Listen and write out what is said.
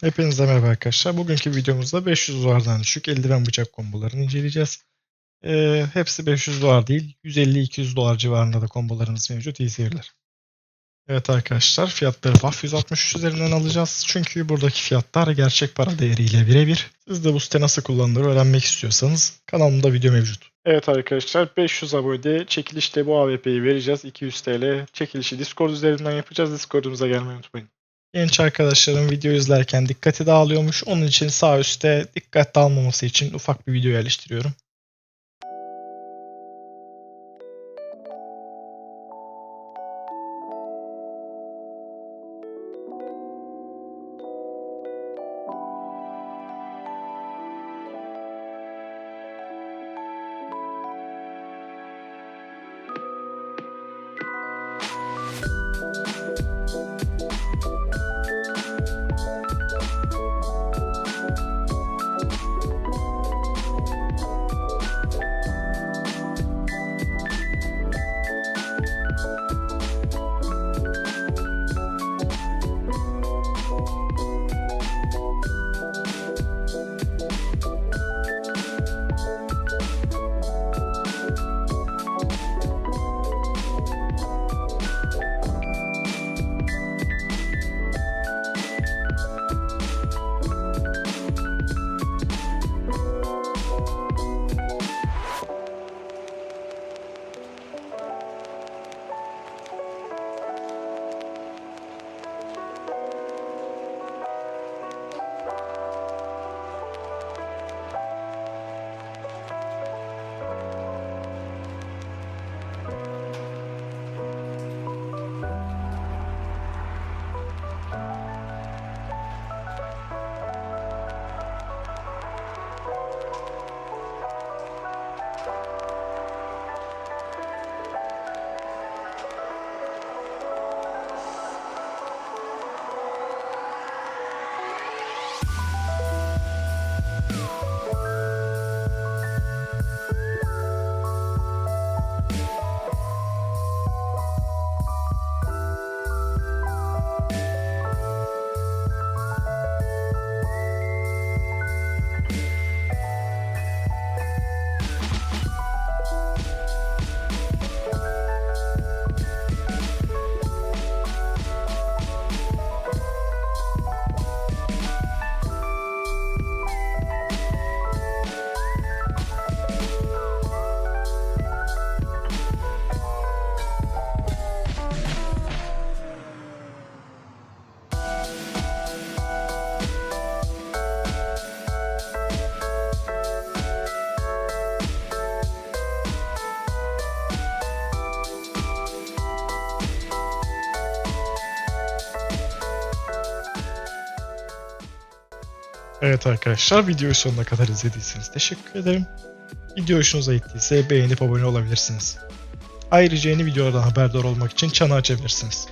Hepinize merhaba arkadaşlar. Bugünkü videomuzda 500 dolardan düşük eldiven bıçak kombolarını inceleyeceğiz. Ee, hepsi 500 dolar değil, 150-200 dolar civarında da kombolarımız mevcut. İyi seyirler. Evet arkadaşlar fiyatları FAF 163 üzerinden alacağız. Çünkü buradaki fiyatlar gerçek para değeriyle birebir. Siz de bu site nasıl kullanılır öğrenmek istiyorsanız kanalımda video mevcut. Evet arkadaşlar 500 abonede çekilişte bu AWP'yi vereceğiz. 200 TL çekilişi Discord üzerinden yapacağız. Discord'umuza gelmeyi unutmayın. Genç arkadaşlarım video izlerken dikkati dağılıyormuş. Onun için sağ üstte dikkat dağılmaması için ufak bir video yerleştiriyorum. Evet arkadaşlar videoyu sonuna kadar izlediyseniz teşekkür ederim. Video hoşunuza gittiyse beğenip abone olabilirsiniz. Ayrıca yeni videolardan haberdar olmak için çanı açabilirsiniz.